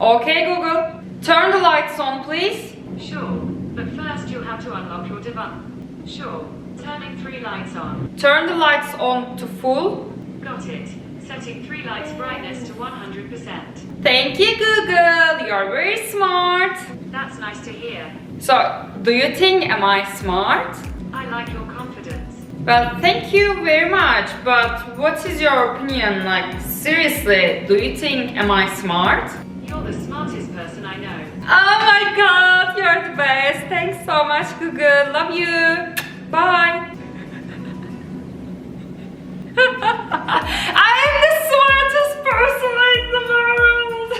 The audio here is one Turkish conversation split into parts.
Okay, Google. Turn the lights on, please. Sure, but first you'll have to unlock your device. Sure, turning three lights on. Turn the lights on to full. Got it. Setting three lights brightness to 100%. Thank you, Google. You're very smart. That's nice to hear. So, do you think am I smart? I like your confidence. Well, thank you very much. But what is your opinion? Like, seriously, do you think am I smart? The smartest person I know. Oh my god, you're the best. Thanks so much, Google. Love you. Bye. I am the smartest person in the world.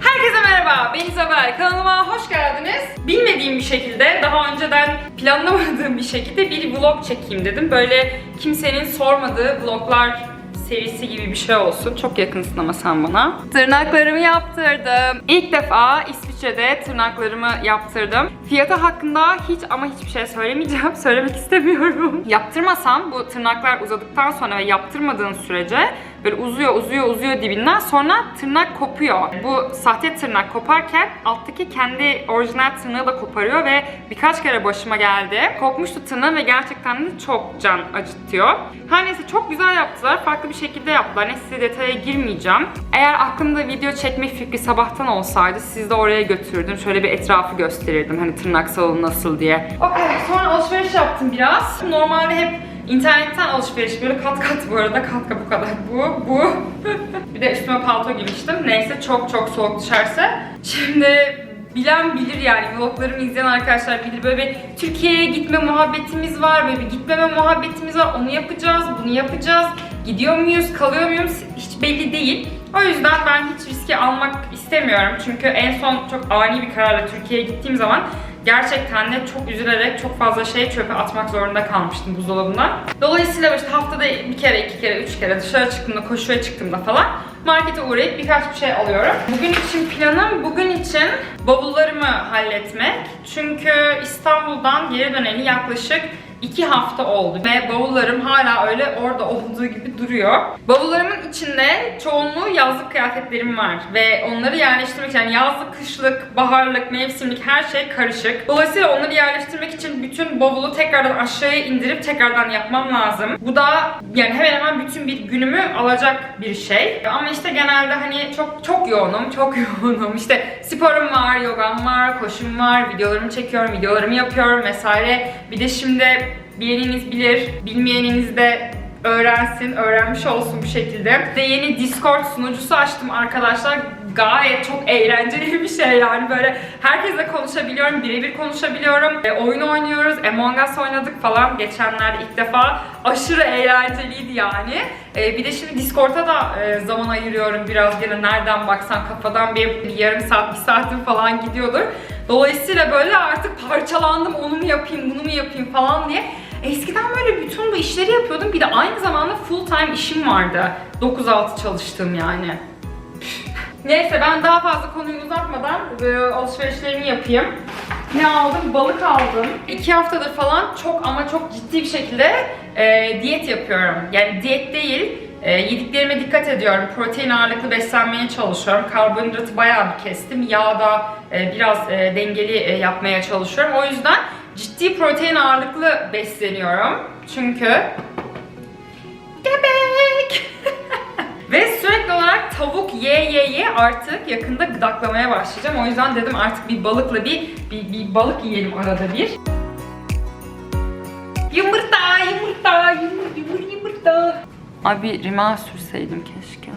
Herkese merhaba, ben İzabel. Kanalıma hoş geldiniz. Bilmediğim bir şekilde, daha önceden planlamadığım bir şekilde bir vlog çekeyim dedim. Böyle kimsenin sormadığı vloglar serisi gibi bir şey olsun. Çok yakınsın ama sen bana. Tırnaklarımı yaptırdım. İlk defa İsviçre'de tırnaklarımı yaptırdım. Fiyatı hakkında hiç ama hiçbir şey söylemeyeceğim. Söylemek istemiyorum. Yaptırmasam bu tırnaklar uzadıktan sonra ve yaptırmadığın sürece böyle uzuyor uzuyor uzuyor dibinden sonra tırnak kopuyor. Bu sahte tırnak koparken alttaki kendi orijinal tırnağı da koparıyor ve birkaç kere başıma geldi. Kopmuştu tırnağı ve gerçekten de çok can acıtıyor. Her neyse çok güzel yaptılar. Farklı bir şekilde yaptılar. Neyse size detaya girmeyeceğim. Eğer aklımda video çekme fikri sabahtan olsaydı sizi de oraya götürürdüm. Şöyle bir etrafı gösterirdim. Hani tırnak salonu nasıl diye. Okey sonra alışveriş yaptım biraz. Normalde hep İnternetten alışveriş böyle kat kat bu arada kat kat bu kadar. Bu bu. Bir de üstüme palto giymiştim. Neyse çok çok soğuk dışarısı şimdi bilen bilir yani vloglarımı izleyen arkadaşlar bilir. Böyle bir Türkiye'ye gitme muhabbetimiz var böyle bir gitmeme muhabbetimiz var. Onu yapacağız bunu yapacağız. Gidiyor muyuz kalıyor muyuz? Hiç belli değil. O yüzden ben hiç riski almak istemiyorum. Çünkü en son çok ani bir kararla Türkiye'ye gittiğim zaman gerçekten de çok üzülerek çok fazla şey çöpe atmak zorunda kalmıştım buzdolabından. Dolayısıyla işte haftada bir kere, iki kere, üç kere dışarı çıktığımda, koşuya çıktığımda falan markete uğrayıp birkaç bir şey alıyorum. Bugün için planım bugün için bavullarımı halletmek. Çünkü İstanbul'dan geri döneli yaklaşık 2 hafta oldu ve bavullarım hala öyle orada olduğu gibi duruyor. Bavullarımın içinde çoğunluğu yazlık kıyafetlerim var ve onları yerleştirmek için yani yazlık, kışlık, baharlık, mevsimlik her şey karışık. Dolayısıyla onları yerleştirmek için bütün bavulu tekrardan aşağıya indirip tekrardan yapmam lazım. Bu da yani hemen hemen bütün bir günümü alacak bir şey. Ama işte genelde hani çok çok yoğunum, çok yoğunum. İşte sporum var, yogam var, koşum var, videolarımı çekiyorum, videolarımı yapıyorum vesaire. Bir de şimdi bileniniz bilir, bilmeyeniniz de öğrensin, öğrenmiş olsun bir şekilde. De yeni Discord sunucusu açtım arkadaşlar. Gayet çok eğlenceli bir şey yani böyle herkesle konuşabiliyorum, birebir konuşabiliyorum. E, oyun oynuyoruz, Among Us oynadık falan geçenlerde ilk defa. Aşırı eğlenceliydi yani. E, bir de şimdi Discord'a da e, zaman ayırıyorum biraz gene nereden baksan kafadan bir yarım saat, bir saatim falan gidiyordur. Dolayısıyla böyle artık parçalandım onu mu yapayım, bunu mu yapayım falan diye. Eskiden böyle bütün bu işleri yapıyordum. Bir de aynı zamanda full time işim vardı. 9-6 çalıştığım yani. Neyse ben daha fazla konuyu uzatmadan e, alışverişlerimi yapayım. Ne aldım? Balık aldım. İki haftadır falan çok ama çok ciddi bir şekilde e, diyet yapıyorum. Yani diyet değil, e, yediklerime dikkat ediyorum. Protein ağırlıklı beslenmeye çalışıyorum. Karbonhidratı bayağı bir kestim. Yağ da e, biraz e, dengeli e, yapmaya çalışıyorum. O yüzden ciddi protein ağırlıklı besleniyorum. Çünkü Gebek! Ve sürekli olarak tavuk ye ye ye artık yakında gıdaklamaya başlayacağım. O yüzden dedim artık bir balıkla bir, bir, bir balık yiyelim arada bir. Yumurta, yumurta, yumurta, yumurta. Abi rimel sürseydim keşke.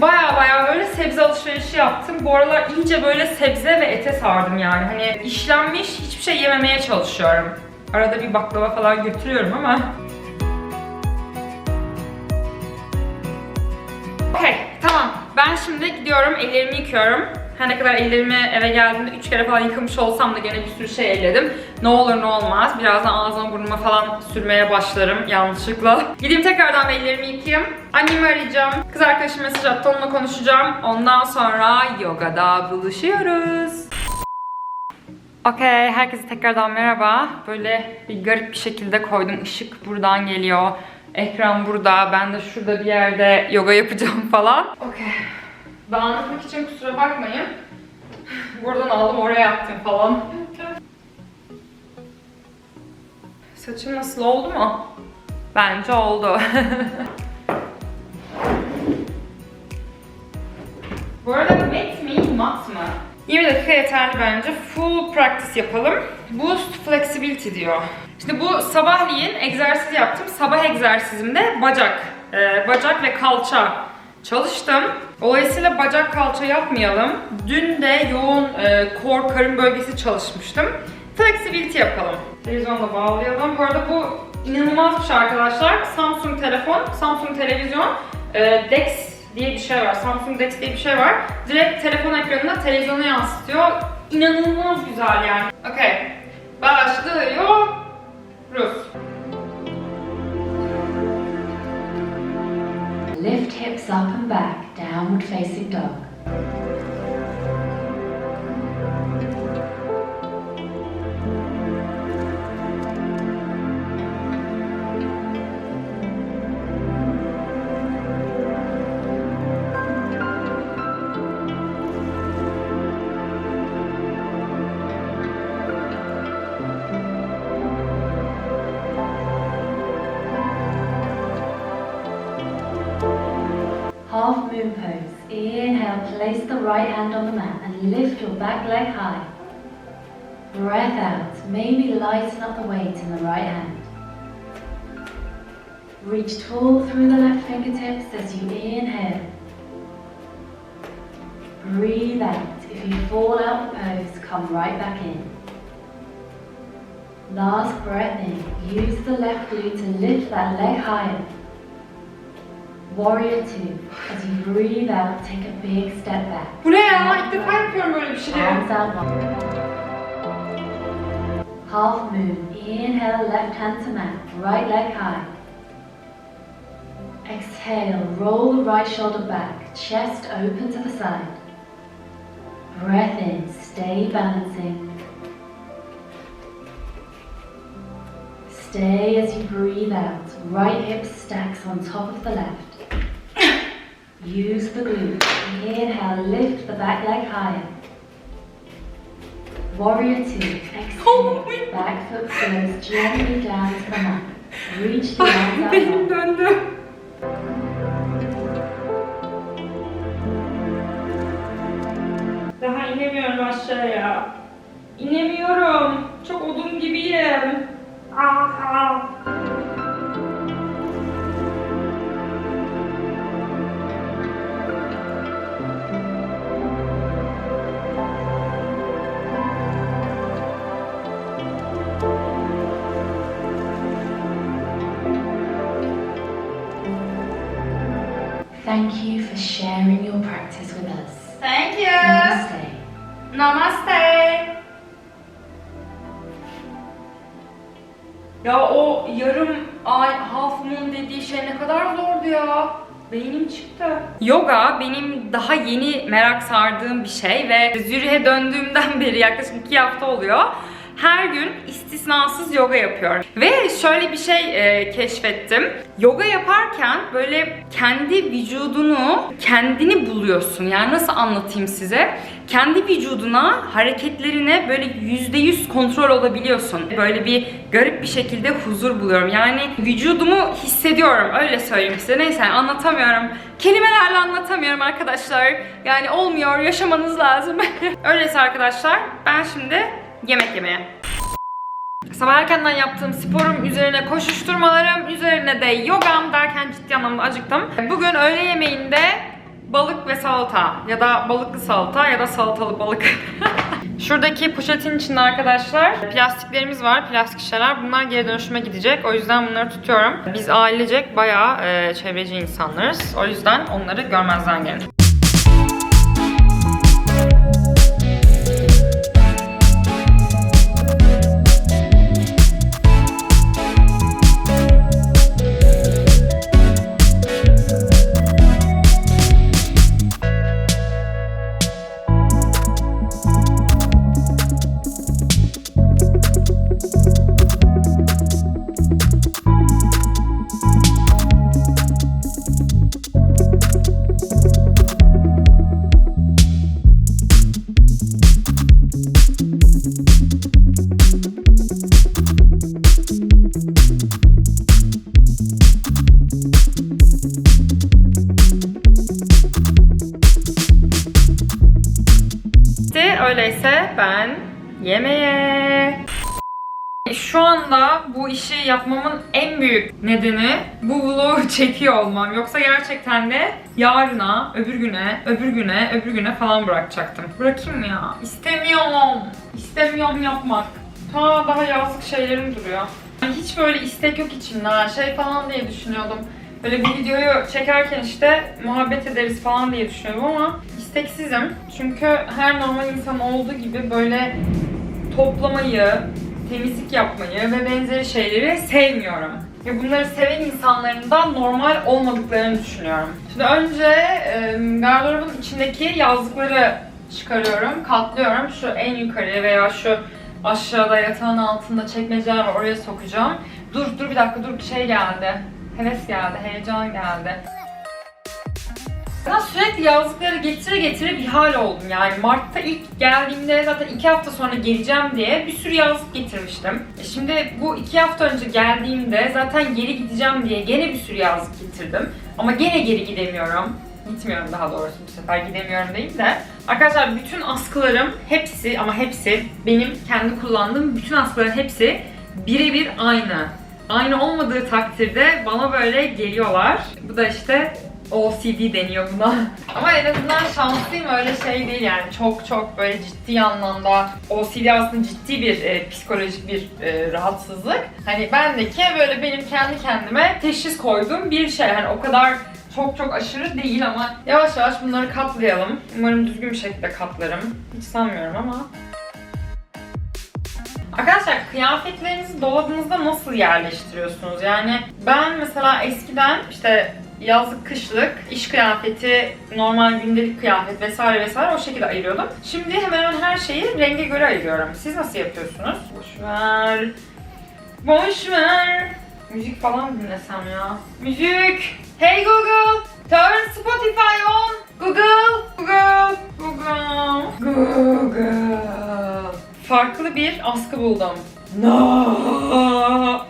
Baya baya böyle sebze alışverişi yaptım. Bu aralar iyice böyle sebze ve ete sardım yani. Hani işlenmiş hiçbir şey yememeye çalışıyorum. Arada bir baklava falan götürüyorum ama. Okey, tamam. Ben şimdi gidiyorum, ellerimi yıkıyorum. Her ne kadar ellerimi eve geldiğimde 3 kere falan yıkamış olsam da gene bir sürü şey elledim. Ne olur ne olmaz. Birazdan ağzıma burnuma falan sürmeye başlarım yanlışlıkla. Gideyim tekrardan ellerimi yıkayayım. Annemi arayacağım. Kız arkadaşım mesaj attı onunla konuşacağım. Ondan sonra yogada buluşuyoruz. Okey, herkese tekrardan merhaba. Böyle bir garip bir şekilde koydum. Işık buradan geliyor. Ekran burada. Ben de şurada bir yerde yoga yapacağım falan. Okey. Dağınıklık için kusura bakmayın. Buradan aldım oraya attım falan. Saçım nasıl oldu mu? Bence oldu. Bu arada mat mi, mat mı? 20 dakika yeterli bence. Full practice yapalım. Boost flexibility diyor. Şimdi bu sabahleyin egzersiz yaptım. Sabah egzersizimde bacak, e, bacak ve kalça çalıştım. Dolayısıyla bacak kalça yapmayalım. Dün de yoğun e, core karın bölgesi çalışmıştım. Flexibility yapalım. Televizyonda bağlayalım. Bu arada bu inanılmaz bir şey arkadaşlar. Samsung telefon, Samsung televizyon, e, Dex diye bir şey var. Samsung Dex diye bir şey var. Direkt telefon ekranına televizyona yansıtıyor. İnanılmaz güzel yani. Okey. Başlıyor. Lift hips up and back, downward facing dog. Right hand on the mat and lift your back leg high. Breath out. Maybe lighten up the weight in the right hand. Reach tall through the left fingertips as you inhale. Breathe out. If you fall out of pose, come right back in. Last breath in. Use the left glute to lift that leg higher. Warrior two. As you breathe out, take a big step back. Bu ne ya? İlk defa yapıyorum böyle bir şey. Arms out long. Half moon. Inhale, left hand to mat. Right leg high. Exhale, roll the right shoulder back. Chest open to the side. Breath in. Stay balancing. Stay as you breathe out. Right hip stacks on top of the left. Use the glute. Inhale, lift the back leg higher. Warrior two. Oh Exhale. Back foot flows gently down to the mat. Reach the arms out Benim döndü. Daha inemiyorum aşağıya. İnemiyorum. Çok odun gibiyim. Aha. Thank you for sharing your practice with us. Thank you. Namaste. Namaste. Ya o yarım ay half moon dediği şey ne kadar zordu ya. Beynim çıktı. Yoga benim daha yeni merak sardığım bir şey ve Zürih'e döndüğümden beri yaklaşık iki hafta oluyor. Her gün istisnasız yoga yapıyorum. Ve şöyle bir şey e, keşfettim. Yoga yaparken böyle kendi vücudunu, kendini buluyorsun. Yani nasıl anlatayım size? Kendi vücuduna, hareketlerine böyle yüzde yüz kontrol olabiliyorsun. Böyle bir garip bir şekilde huzur buluyorum. Yani vücudumu hissediyorum. Öyle söyleyeyim size. Neyse anlatamıyorum. Kelimelerle anlatamıyorum arkadaşlar. Yani olmuyor. Yaşamanız lazım. Öyleyse arkadaşlar ben şimdi yemek yemeye. Sabah erkenden yaptığım sporum üzerine koşuşturmalarım, üzerine de yogam derken ciddi anlamda acıktım. Bugün öğle yemeğinde balık ve salata ya da balıklı salata ya da salatalı balık. Şuradaki poşetin içinde arkadaşlar plastiklerimiz var, plastik şişeler. Bunlar geri dönüşüme gidecek. O yüzden bunları tutuyorum. Biz ailecek bayağı e, çevreci insanlarız. O yüzden onları görmezden gelin. Yemeğe. Şu anda bu işi yapmamın en büyük nedeni bu vlogu çekiyor olmam. Yoksa gerçekten de yarına, öbür güne, öbür güne, öbür güne falan bırakacaktım. Bırakayım mı ya? İstemiyorum. İstemiyorum yapmak. Ha daha yazlık şeylerim duruyor. Hiç böyle istek yok içimde. Şey falan diye düşünüyordum. Böyle bir videoyu çekerken işte muhabbet ederiz falan diye düşünüyordum ama isteksizim. Çünkü her normal insan olduğu gibi böyle toplamayı, temizlik yapmayı ve benzeri şeyleri sevmiyorum. Ve bunları seven insanların da normal olmadıklarını düşünüyorum. Şimdi önce e, gardırobun içindeki yazlıkları çıkarıyorum, katlıyorum. Şu en yukarıya veya şu aşağıda yatağın altında çekmeceler var oraya sokacağım. Dur dur bir dakika dur bir şey geldi. Heves geldi, heyecan geldi. Ben sürekli yazlıkları getire getire bir hal oldum yani. Mart'ta ilk geldiğimde zaten iki hafta sonra geleceğim diye bir sürü yazlık getirmiştim. E şimdi bu iki hafta önce geldiğimde zaten geri gideceğim diye gene bir sürü yazlık getirdim. Ama gene geri gidemiyorum. Gitmiyorum daha doğrusu bu sefer gidemiyorum değil de. Arkadaşlar bütün askılarım hepsi ama hepsi benim kendi kullandığım bütün askıların hepsi birebir aynı. Aynı olmadığı takdirde bana böyle geliyorlar. Bu da işte OCD deniyor buna. Ama en azından şanslıyım öyle şey değil yani çok çok böyle ciddi anlamda OCD aslında ciddi bir e, psikolojik bir e, rahatsızlık. Hani bendeki böyle benim kendi kendime teşhis koyduğum bir şey. Hani o kadar çok çok aşırı değil ama yavaş yavaş bunları katlayalım. Umarım düzgün bir şekilde katlarım. Hiç sanmıyorum ama. Arkadaşlar kıyafetlerinizi dolabınızda nasıl yerleştiriyorsunuz? Yani ben mesela eskiden işte yazlık, kışlık, iş kıyafeti, normal gündelik kıyafet vesaire vesaire o şekilde ayırıyordum. Şimdi hemen hemen her şeyi renge göre ayırıyorum. Siz nasıl yapıyorsunuz? Boş ver. Boş ver. Müzik falan dinlesem ya. Müzik. Hey Google. Turn Spotify on. Google. Google. Google. Google. Farklı bir askı buldum. No.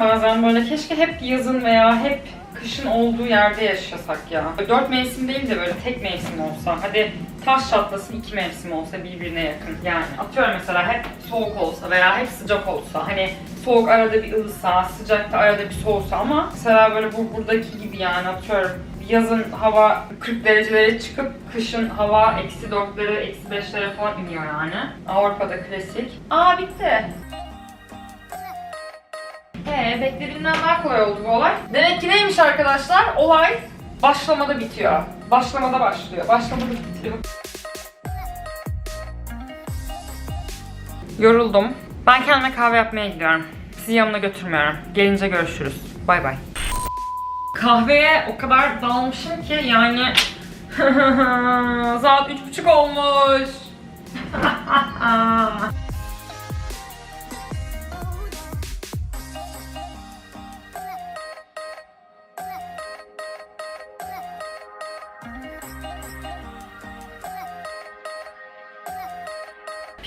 Bazen böyle keşke hep yazın veya hep kışın olduğu yerde yaşasak ya. Dört mevsim değil de böyle tek mevsim olsa. Hadi taş çatlasın iki mevsim olsa birbirine yakın. Yani atıyorum mesela hep soğuk olsa veya hep sıcak olsa. Hani soğuk arada bir ılısa, sıcak da arada bir soğusa ama mesela böyle bu buradaki gibi yani atıyorum yazın hava 40 derecelere çıkıp kışın hava eksi 4'lere, eksi 5'lere falan iniyor yani. Avrupa'da klasik. Aa bitti. Ee, beklediğimden daha kolay oldu bu olay. Demek ki neymiş arkadaşlar? Olay başlamada bitiyor. Başlamada başlıyor. Başlamada bitiyor. Yoruldum. Ben kendime kahve yapmaya gidiyorum. Sizi yanına götürmüyorum. Gelince görüşürüz. Bay bay. Kahveye o kadar dalmışım ki yani saat üç buçuk olmuş.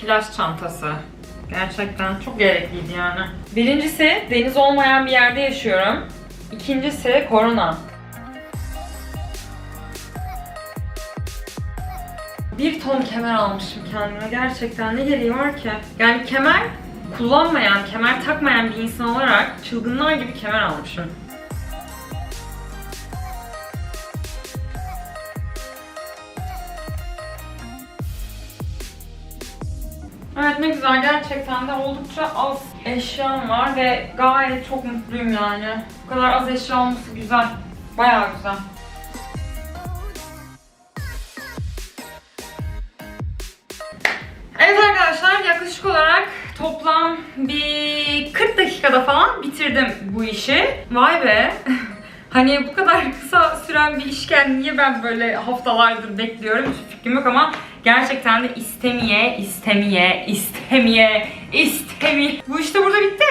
plaj çantası. Gerçekten çok gerekliydi yani. Birincisi deniz olmayan bir yerde yaşıyorum. İkincisi korona. Bir ton kemer almışım kendime. Gerçekten ne gereği var ki? Yani kemer kullanmayan, kemer takmayan bir insan olarak çılgınlar gibi kemer almışım. Evet ne güzel gerçekten de oldukça az eşyam var ve gayet çok mutluyum yani. Bu kadar az eşya olması güzel. Bayağı güzel. Evet arkadaşlar yaklaşık olarak toplam bir 40 dakikada falan bitirdim bu işi. Vay be. Hani bu kadar kısa süren bir işken niye ben böyle haftalardır bekliyorum hiç fikrim yok ama gerçekten de istemeye, istemeye, istemeye, istemeye. Bu işte burada bitti.